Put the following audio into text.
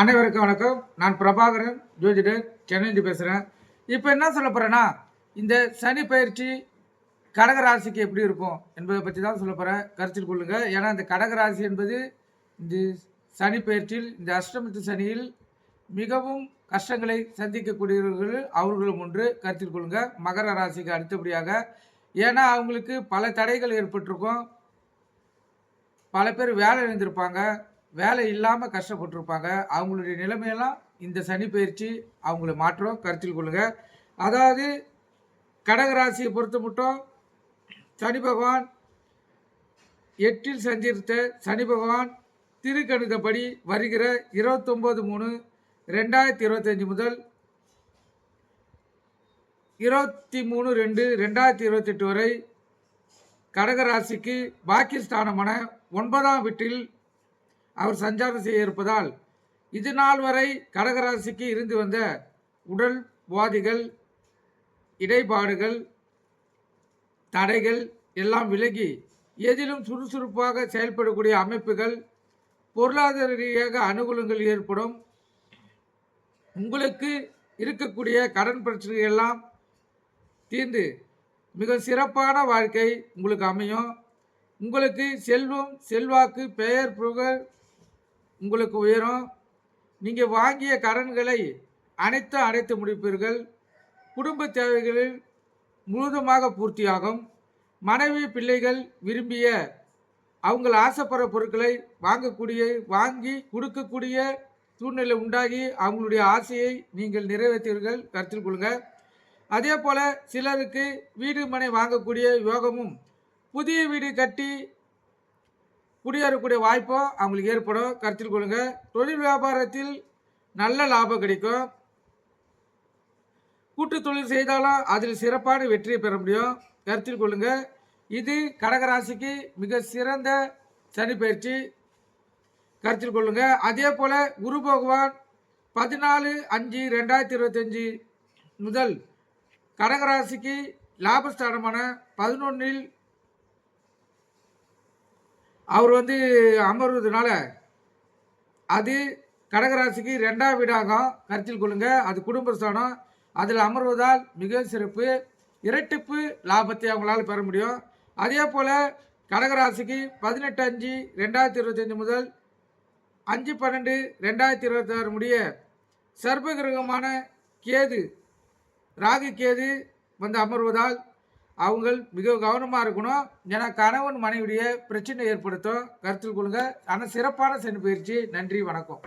அனைவருக்கும் வணக்கம். நான் பிரபாகரன். ஜோதிடர் சென்னையிலிருந்து பேசுகிறேன் இப்போ என்ன சொல்ல போகிறேன்னா இந்த சனி பயிற்சி கடகராசிக்கு எப்படி இருக்கும் என்பதை பற்றி தான் சொல்ல போகிறேன் கருத்தில் கொள்ளுங்கள் ஏன்னா இந்த கடகராசி என்பது இந்த சனி பயிற்சியில் இந்த அஷ்டமத்து சனியில் மிகவும் கஷ்டங்களை சந்திக்கக்கூடியவர்கள் அவர்களும் ஒன்று. கருத்தில் கொள்ளுங்கள் மகர ராசிக்கு அடுத்தபடியாக. ஏன்னா அவங்களுக்கு பல தடைகள் ஏற்பட்டிருக்கும். பல பேர் வேலை இணைந்திருப்பாங்க வேலை இல்லாமல் கஷ்டப்பட்டிருப்பாங்க. அவங்களுடைய நிலைமையெல்லாம் இந்த சனி பயிற்சி அவங்கள மாற்றம். கருத்தில் கொள்ளுங்க. அதாவது கடகராசியை பொறுத்த மட்டும் சனி பகவான் எட்டில் சஞ்சரித்த சனி பகவான் திருக்கணிதப்படி வருகிற இருபத்தொம்போது மூணு ரெண்டாயிரத்தி இருபத்தஞ்சி முதல் இருபத்தி மூணு ரெண்டு ரெண்டாயிரத்தி இருபத்தெட்டு வரை கடகராசிக்கு பாக்கியஸ்தானமான ஒன்பதாம் வீட்டில் அவர் சஞ்சாரம் செய்ய இருப்பதால் இது நாள் வரை கடகராசிக்கு இருந்து வந்த உடல் வாதிகள் இடைப்பாடுகள் தடைகள் எல்லாம் விலகி எதிலும் சுறுசுறுப்பாக செயல்படக்கூடிய அமைப்புகள் பொருளாதார ரீதியாக அனுகூலங்கள் ஏற்படும். உங்களுக்கு இருக்கக்கூடிய கடன் பிரச்சனைகள் எல்லாம் தீர்ந்து மிக சிறப்பான வாழ்க்கை உங்களுக்கு அமையும். உங்களுக்கு செல்வம் செல்வாக்கு பெயர் புகழ் உங்களுக்கு உயரும். நீங்கள் வாங்கிய கடன்களை அனைத்தும் அடைத்து முடிப்பீர்கள். குடும்ப தேவைகளில் முழுதுமாக பூர்த்தியாகும். மனைவி பிள்ளைகள் விரும்பிய அவங்கள் ஆசைப்படுற பொருட்களை வாங்கக்கூடிய வாங்கி கொடுக்கக்கூடிய சூழ்நிலை உண்டாகி அவங்களுடைய ஆசையை நீங்கள் நிறைவேற்றுவீர்கள். கருத்தில் கொள்ளுங்கள் அதே போல் சிலருக்கு வீடு மனை வாங்கக்கூடிய யோகமும் புதிய வீடு கட்டி குடியேறக்கூடிய வாய்ப்பும் அவங்களுக்கு ஏற்படும். கருத்தில் கொள்ளுங்கள் தொழில் வியாபாரத்தில் நல்ல லாபம் கிடைக்கும். கூட்டு தொழில் செய்தாலும் அதில் சிறப்பான வெற்றியை பெற முடியும். கருத்தில் கொள்ளுங்கள் இது கடகராசிக்கு மிக சிறந்த சனி பயிற்சி. கருத்தில் கொள்ளுங்கள் அதே போல் குரு பகவான் பதினாலு அஞ்சு ரெண்டாயிரத்தி இருபத்தஞ்சி முதல் கடகராசிக்கு லாபஸ்தானமான பதினொன்றில் அவர் வந்து அமர்வதுனால அது கடகராசிக்கு ரெண்டாம் வீடாகும். கருத்தில் கொள்ளுங்க. அது குடும்பஸ்தானம். அதில் அமர்வதால் மிக சிறப்பு. இரட்டிப்பு லாபத்தை அவங்களால பெற முடியும். அதே போல் கடகராசிக்கு பதினெட்டு அஞ்சு ரெண்டாயிரத்தி இருபத்தஞ்சி முதல் அஞ்சு பன்னெண்டு ரெண்டாயிரத்தி இருபத்தாறு முடிய சர்ப கிரகமான கேது ராகு கேது வந்து அமர்வதால் அவங்க மிக கவனமாக இருக்கணும். ஏன்னா கணவன் மனைவிடைய பிரச்சனை ஏற்படுத்தும் கருத்தில் கொள்ளுங்கள் ஆனால் சிறப்பான சென்று பயிற்சி. நன்றி வணக்கம்.